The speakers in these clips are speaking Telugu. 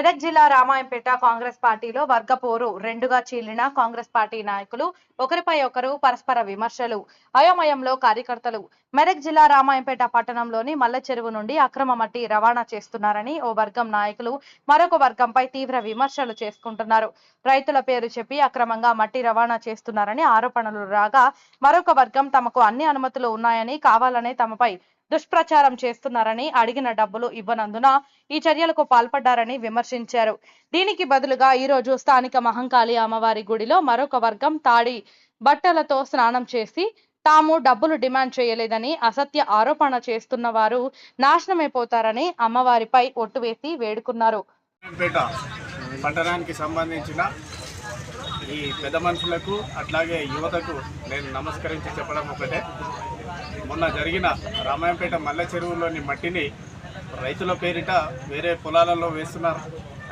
మెదక్ జిల్లా రామాయంపేట కాంగ్రెస్ పార్టీలో వర్గపోరు రెండుగా చీలిన కాంగ్రెస్ పార్టీ నాయకులు ఒకరిపై ఒకరు పరస్పర విమర్శలు అయోమయంలో కార్యకర్తలు. మెదక్ జిల్లా రామాయంపేట పట్టణంలోని మల్ల చెరువు నుండి అక్రమ మట్టి రవాణా చేస్తున్నారని ఓ వర్గం నాయకులు మరొక వర్గంపై తీవ్ర విమర్శలు చేసుకుంటున్నారు. రైతుల పేరు చెప్పి అక్రమంగా మట్టి రవాణా చేస్తున్నారని ఆరోపణలు రాగా మరొక వర్గం తమకు అన్ని అనుమతులు ఉన్నాయని కావాలనే తమపై దుష్ప్రచారం చేస్తున్నారని అడిగిన డబ్బులు ఇవ్వనందున ఈ చర్యలకు పాల్పడ్డారని విమర్శించారు. దీనికి బదులుగా ఈ రోజు స్థానిక మహంకాళి అమ్మవారి గుడిలో మరొక వర్గం తాడి బట్టలతో స్నానం చేసి తాము డబ్బులు డిమాండ్ చేయలేదని అసత్య ఆరోపణ చేస్తున్న వారు నాశనమైపోతారని అమ్మవారిపై ఒట్టు వేసి వేడుకున్నారు. పట్టణానికి సంబంధించిన ఈ పెద్ద మనుషులకు అట్లాగే యువతకు నేను నమస్కరించి చెప్పడం ఒకటే. మొన్న జరిగిన రామాయంపేట మల్లె చెరువులోని మట్టిని రైతుల పేరిట వేరే పొలాలలో వేస్తున్నారు.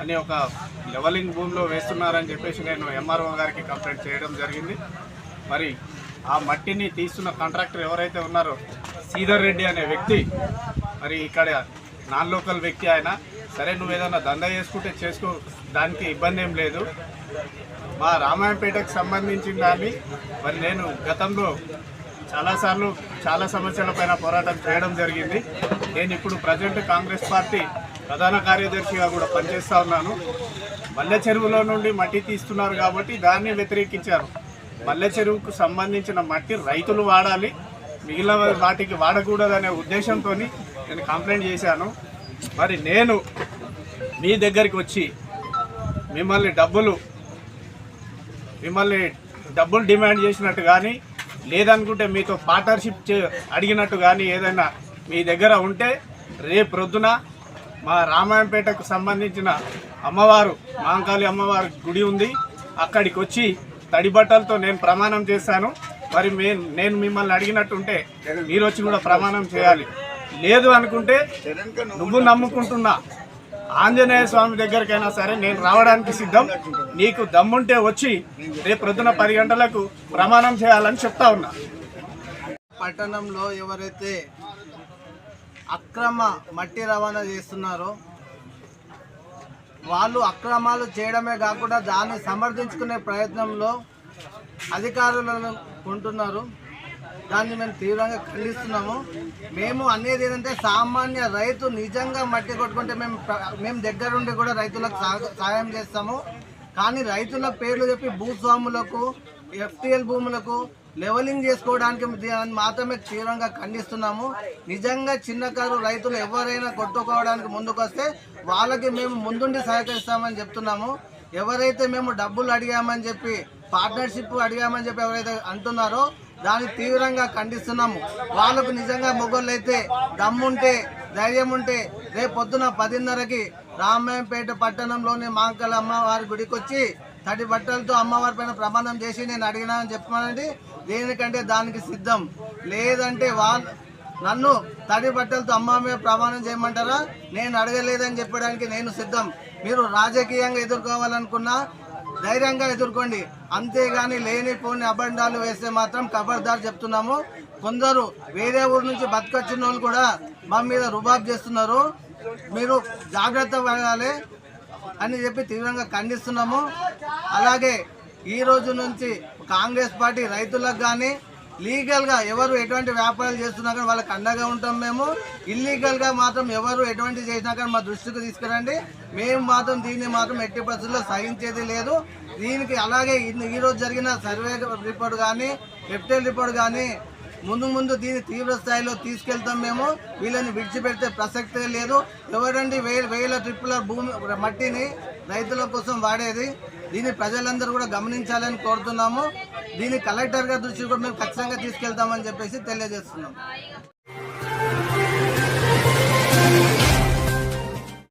అని ఒక లెవలింగ్ భూమిలో వేస్తున్నారని చెప్పేసి నేను ఎంఆర్ఓ గారికి కంప్లైంట్ చేయడం జరిగింది. మరి ఆ మట్టిని తీస్తున్న కాంట్రాక్టర్ ఎవరైతే ఉన్నారో శ్రీధర్ రెడ్డి అనే వ్యక్తి మరి ఇక్కడ నాన్ లోకల్ వ్యక్తి ఆయన. సరే నువ్వు ఏదైనా దందా చేసుకుంటే చేసుకో దానికి ఇబ్బంది ఏం లేదు. మా రామాయణపేటకు సంబంధించిన దాన్ని మరి నేను గతంలో చాలాసార్లు చాలా సమస్యల పైన పోరాటం చేయడం జరిగింది. నేను ఇప్పుడు ప్రజెంట్ కాంగ్రెస్ పార్టీ ప్రధాన కార్యదర్శిగా కూడా పనిచేస్తూ ఉన్నాను. మల్లె చెరువులో నుండి మట్టి తీస్తున్నారు కాబట్టి దాన్ని వ్యతిరేకించారు. మల్లె చెరువుకు సంబంధించిన మట్టి రైతులు వాడాలి. మిగిలిన వాటికి వాడకూడదనే ఉద్దేశంతో నేను కంప్లైంట్ చేశాను. మరి నేను మీ దగ్గరికి వచ్చి మిమ్మల్ని డబ్బులు మిమ్మల్ని డబ్బులు డిమాండ్ చేసినట్టు కానీ లేదనుకుంటే మీతో పార్ట్నర్షిప్ చే అడిగినట్టు కానీ ఏదైనా మీ దగ్గర ఉంటే రేపు ప్రొద్దున మా రామాయంపేటకు సంబంధించిన అమ్మవారు మాంకాళి అమ్మవారి గుడి ఉంది. అక్కడికి వచ్చి తడి బట్టలతో నేను ప్రమాణం చేశాను. మరి మే నేను మిమ్మల్ని అడిగినట్టుంటే మీరు వచ్చి కూడా ప్రమాణం చేయాలి. లేదు అనుకుంటే నువ్వు నమ్ముకుంటున్నా. ఆంజనేయ స్వామి దగ్గరికైనా సరే నేను రావడానికి సిద్ధం. నీకు దమ్ముంటే వచ్చి రేపు ప్రొద్దున పది గంటలకు ప్రమాణం చేయాలని చెప్తా ఉన్నా. పట్టణంలో ఎవరైతే అక్రమ మట్టి రవాణా చేస్తున్నారో వాళ్ళు అక్రమాలు చేయడమే కాకుండా దాన్ని సమర్థించుకునే ప్రయత్నంలో అధికారులను కొంటున్నారు. దాన్ని మేము తీవ్రంగా ఖండిస్తున్నాము. మేము అనేది ఏంటంటే సామాన్య రైతు నిజంగా మట్టి కొట్టుకుంటే మేము మేము దగ్గరుండి కూడా రైతులకు సహాయం చేస్తాము. కానీ రైతుల పేర్లు చెప్పి భూస్వాములకు ఎఫ్టిఎల్ భూములకు లెవలింగ్ చేసుకోవడానికి మాత్రమే తీవ్రంగా ఖండిస్తున్నాము. నిజంగా చిన్నకారు రైతులు ఎవరైనా కొట్టుకోవడానికి ముందుకొస్తే వాళ్ళకి మేము ముందుండి సహకరిస్తామని చెప్తున్నాము. ఎవరైతే మేము డబ్బులు అడిగామని చెప్పి పార్ట్నర్షిప్ అడిగామని చెప్పి ఎవరైతే అంటున్నారో దాన్ని తీవ్రంగా ఖండిస్తున్నాము. వాళ్ళకు నిజంగా మొగోళ్ళు అయితే దమ్ముంటే ధైర్యం ఉంటే రేపు పొద్దున పదిన్నరకి రామాయంపేట పట్టణంలోని మాంకల అమ్మవారి గుడికి వచ్చి తడి బట్టలతో అమ్మవారి పైన ప్రమాణం చేసి నేను అడిగినానని చెప్పమనండి. దేనికంటే దానికి సిద్ధం. లేదంటే వాళ్ళు నన్ను తడి బట్టలతో అమ్మ మీద ప్రమాణం చేయమంటారా? నేను అడగలేదని చెప్పడానికి నేను సిద్ధం. మీరు రాజకీయంగా ఎదుర్కోవాలనుకున్నా ధైర్యంగా ఎదుర్కోండి. అంతేగాని లేనిపోని అబండాలు వేస్తే మాత్రం ఖబర్దార్ చెప్తున్నాము. కొందరు వేరే ఊరు నుంచి బతకొచ్చిన వాళ్ళు కూడా మా మీద రుబాబ్ చేస్తున్నారు. మీరు జాగ్రత్త పడాలి అని చెప్పి తీవ్రంగా ఖండిస్తున్నాము. అలాగే ఈ రోజు నుంచి కాంగ్రెస్ పార్టీ రైతులకు కానీ లీగల్గా ఎవరు ఎటువంటి వ్యాపారాలు చేస్తున్నా కానీ వాళ్ళకి అండగా ఉంటాం మేము. ఇల్లీగల్గా మాత్రం ఎవరు ఎటువంటి చేసినా కానీ మా దృష్టికి తీసుకురండి. మేము మాత్రం దీన్ని మాత్రం ఎట్టి పరిస్థితుల్లో సహించేది లేదు. దీనికి అలాగే ఈ- రోజు జరిగిన సర్వే రిపోర్ట్ కానీ లెఫ్టెల్ రిపోర్ట్ కానీ ముందు ముందు దీన్ని తీవ్ర స్థాయిలో తీసుకెళ్తాం మేము. వీళ్ళని విడిచిపెడితే ప్రసక్తే లేదు. ఎవరండి వేల వేల ట్రిప్పుల భూమి మట్టిని రైతుల కోసం వాడేది? దీన్ని ప్రజలందరూ కూడా గమనించాలని కోరుతున్నాము. దీన్ని కలెక్టర్ గారి దృష్టికి కూడా మేము ఖచ్చితంగా తీసుకెళ్తామని చెప్పేసి తెలియజేస్తున్నాం.